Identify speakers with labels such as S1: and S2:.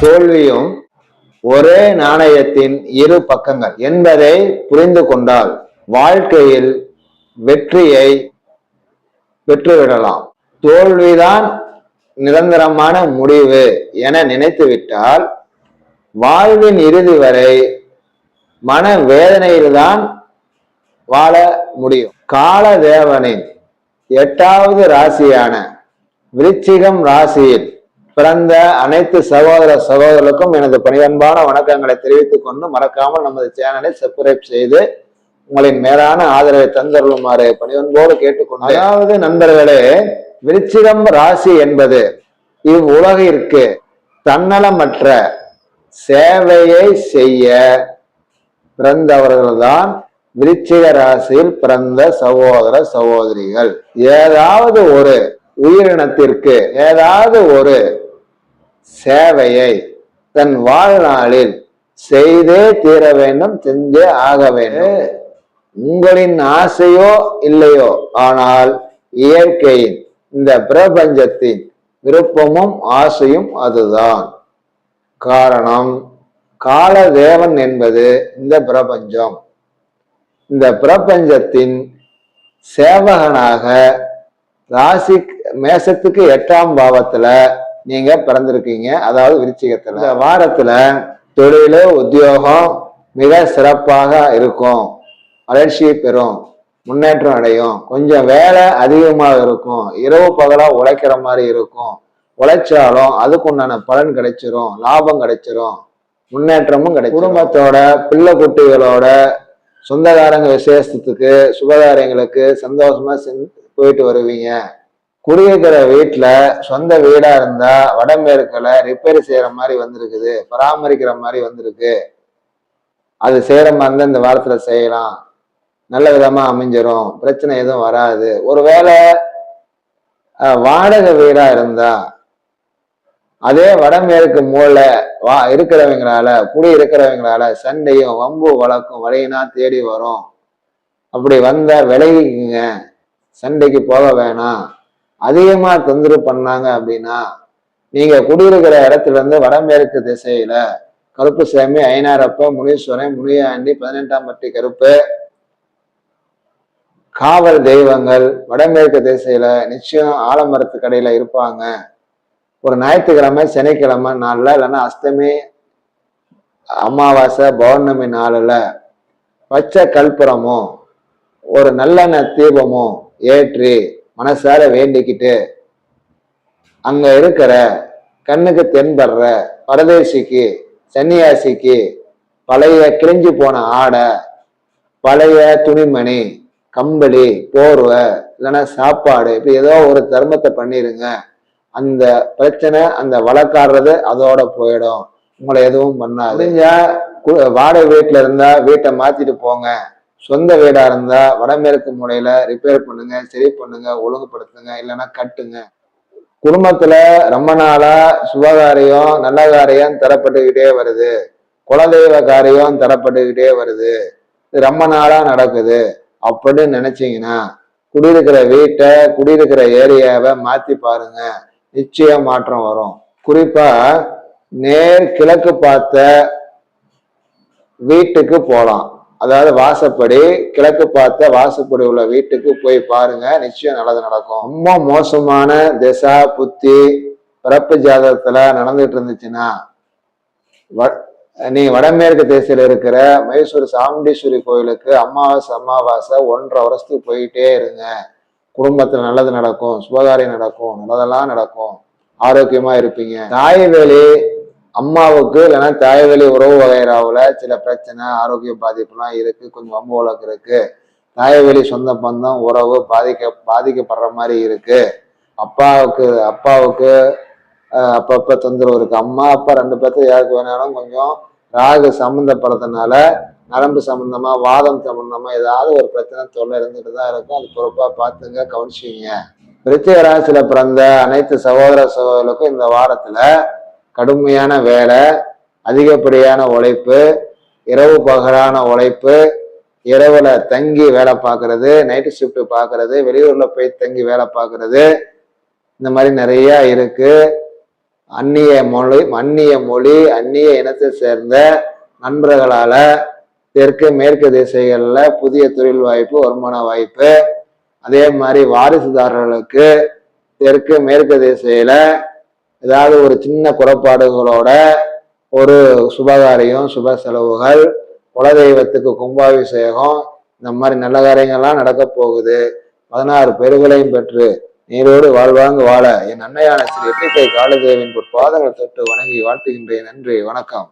S1: தோல்வியும் ஒரே நாணயத்தின் இரு பக்கங்கள் என்பதை புரிந்து கொண்டால் வாழ்க்கையில் வெற்றியை பெற்றுவிடலாம். தோல்விதான் நிரந்தரமான முடிவு என நினைத்துவிட்டால் வாழ்வின் இறுதி வரை மன வேதனையில்தான் வாழ முடியும். காலதேவனின் எட்டாவது ராசியான விருச்சிகம் ராசியில் பிறந்த அனைத்து சகோதர சகோதரர்களுக்கும் எனது பணிவன்பான வணக்கங்களை தெரிவித்துக் கொண்டு மறக்காமல் நமது சேனலை சப்ஸ்கிரைப் செய்து உங்களின் மேலான ஆதரவை தந்தருளுமாறு பணிவன்போடு கேட்டுக்கொண்டு அதாவது நண்பர்களே விருச்சிகம் ராசி என்பது இவ்வுலகிற்கு தன்னலமற்ற சேவையை செய்ய பிறந்தவர்கள்தான் விருச்சிக ராசியில் பிறந்த சகோதர சகோதரிகள். ஏதாவது ஒரு உயிரினத்திற்கு ஏதாவது ஒரு சேவையை தன் வாழ்நாளில் செய்தே தீர வேண்டும் செஞ்சே ஆக வேண்டும். உங்களின் ஆசையோ இல்லையோ ஆனால் இயற்கையின் இந்த பிரபஞ்சத்தின் விருப்பமும் ஆசையும் அதுதான். காரணம் காலதேவன் என்பது இந்த பிரபஞ்சம். இந்த பிரபஞ்சத்தின் சேவகனாக ராசி மேசத்துக்கு எட்டாம் பாவத்துல நீங்க பிறந்திருக்கீங்க. அதாவது விருச்சிகத்துல. இந்த வாரத்துல தொழில் உத்தியோகம் மிக சிறப்பாக இருக்கும். வளர்ச்சியை பெறும். முன்னேற்றம் அடையும். கொஞ்சம் வேலை அதிகமாக இருக்கும். இரவு பகலா உழைக்கிற மாதிரி இருக்கும். உழைச்சாலும் அதுக்குண்டான பலன் கிடைச்சிரும். லாபம் கிடைச்சிரும். முன்னேற்றமும் கிடைக்கும் குடும்பத்தோட பிள்ளை குட்டிகளோட சொந்தக்காரங்க விசேஷத்துக்கு சுபகாரியங்களுக்கு சந்தோஷமா செஞ்சு போயிட்டு வருவீங்க. குடியிருக்கிற வீட்டில் சொந்த வீடாக இருந்தா வடமேற்கில் ரிப்பேர் செய்யற மாதிரி வந்திருக்குது பராமரிக்கிற மாதிரி வந்திருக்கு. அது செய்யற மாதிரி இருந்தால் இந்த வாரத்துல செய்யலாம். நல்ல விதமா அமைஞ்சிரும். பிரச்சனை எதுவும் வராது. ஒருவேளை வாடகை வீடாக இருந்தால் அதே வடமேற்கு மூலை வா இருக்கிறவங்களால குடி இருக்கிறவங்களால சண்டையும் வம்பு வழக்கும் வழியினா தேடி வரும். அப்படி வந்தால் விலகிக்குங்க. சண்டைக்கு போக வேணாம். அதிகமா தொந்தரவு பண்ணாங்க அப்படின்னா நீங்க குடியிருக்கிற இடத்துல இருந்து வடமேற்கு திசையில கருப்பு சாமி ஐநாரப்ப முனீஸ்வரன் முனியாண்டி பதினெட்டாம் பட்டி கருப்பு காவல் தெய்வங்கள் வடமேற்கு திசையில நிச்சயம் ஆலமரத்து கடையில இருப்பாங்க. ஒரு ஞாயிற்றுக்கிழமை சனிக்கிழமை நாளில் இல்லைன்னா அஷ்டமி அமாவாசை பௌர்ணமி நாளில் பச்சை கல்புரமும் ஒரு நல்லெண்ணெய் தீபமும் ஏற்றி மனசார வேண்டிக்கிட்டு அங்க இருக்கிற கண்ணுக்கு தென்படுற பரதேசிக்கு சன்னியாசிக்கு பழைய கிழிஞ்சு போன ஆடை பழைய துணிமணி கம்பளி போர்வை இல்லைன்னா சாப்பாடு இப்படி ஏதோ ஒரு தர்மத்தை பண்ணிருங்க. அந்த பிரச்சனை அந்த வழக்காடுறது அதோட போயிடும். உங்களை எதுவும் பண்ணாது. முடிஞ்சா கு- வாடகை வீட்டில் இருந்தா வீட்டை மாத்திட்டு போங்க. சொந்த வீடா இருந்தா வடமேற்கு முறையில ரிப்பேர் பண்ணுங்க சரி பண்ணுங்க ஒழுங்குபடுத்துங்க இல்லைன்னா கட்டுங்க. குடும்பத்துல ரொம்ப நாளா சுபகாரியம் நல்ல காரியம் தரப்பட்டுக்கிட்டே வருது. குலதெய்வ காரியம் தரப்பட்டுக்கிட்டே வருது. இது ரொம்ப நாளா நடக்குது அப்படின்னு நினைச்சீங்கன்னா குடியிருக்கிற வீட்டை குடியிருக்கிற ஏரியாவை மாத்தி பாருங்க. நிச்சயம் மாற்றம் வரும். குறிப்பா நேர் கிழக்கு பார்த்த வீட்டுக்கு போகலாம் அதாவது வாசப்படி கிழக்கு பார்த்த வாசப்படி உள்ள வீட்டுக்கு போய் பாருங்க நிச்சயம் நல்லது நடக்கும். ரொம்ப மோசமான திசா புத்தி பிறப்பு ஜாதகத்துல நடந்துட்டு இருந்துச்சுன்னா வ- நீ வடமேற்கு திசையில இருக்கிற மைசூர் சாமுண்டீஸ்வரி கோயிலுக்கு அமாவாசை அமாவாசை ஒன்றரை வருஷத்துக்கு போயிட்டே இருங்க. குடும்பத்துல நல்லது நடக்கும் சுபகாரியம் நடக்கும் நல்லதெல்லாம் நடக்கும். ஆரோக்கியமா இருப்பீங்க. தாய்வேலி அம்மாவுக்கு இல்லைன்னா தாய்வழி உறவு வகைராவில் சில பிரச்சனை ஆரோக்கிய பாதிப்புலாம் இருக்குது கொஞ்சம் வம்பு வழக்கு இருக்குது தாய்வழி சொந்த பந்தம் உறவு பாதிக்க பாதிக்கப்படுற மாதிரி இருக்குது அப்பாவுக்கு அப்பாவுக்கு அப்பப்போ தொந்தரவு இருக்குது அம்மா அப்பா ரெண்டு பேர்த்து யாருக்கு வேணாலும் கொஞ்சம் ராகு சம்மந்தப்படுறதுனால நரம்பு சம்மந்தமாக வாதம் சம்மந்தமாக ஏதாவது ஒரு பிரச்சனை தொல்லை இருந்துட்டு தான் இருக்கும். அது பொறுப்பாக பார்த்துங்க கவனிச்சிங்க விருச்சிக ராசியில பிறந்த அனைத்து சகோதர சகோதரர்களுக்கும் இந்த வாரத்தில் கடுமையான வேலை அதிகப்படியான உழைப்பு இரவு பகலான உழைப்பு இரவுல தங்கி வேலை பார்க்கறது நைட்டு ஷிஃப்ட் பார்க்கறது வெளியூர்ல போய் தங்கி வேலை பார்க்கறது இந்த மாதிரி நிறைய இருக்கு. அந்நிய மொழி அந்நிய மொழி அந்நிய இனத்தை சேர்ந்த நண்பர்களால தெற்கு மேற்கு திசைகளில் புதிய தொழில் வாய்ப்பு வருமான வாய்ப்பு. அதே மாதிரி வாரிசுதாரர்களுக்கு தெற்கு மேற்கு திசையில ஏதாவது ஒரு சின்ன குறைபாடுகளோட ஒரு சுபகாரியம் சுப செலவுகள் குலதெய்வத்துக்கு கும்பாபிஷேகம் இந்த மாதிரி நல்ல காரியங்கள்லாம் நடக்க போகுது. பதினாறு பேர்களையும் பெற்று நீரோடு வாழ்வாங்க வாழ என் அன்னையான ஸ்ரீ எட்டிக்கை காலதேவின் பொற்பாதங்கள் தொட்டு வணங்கி வாழ்த்துகின்றேன். நன்றி வணக்கம்.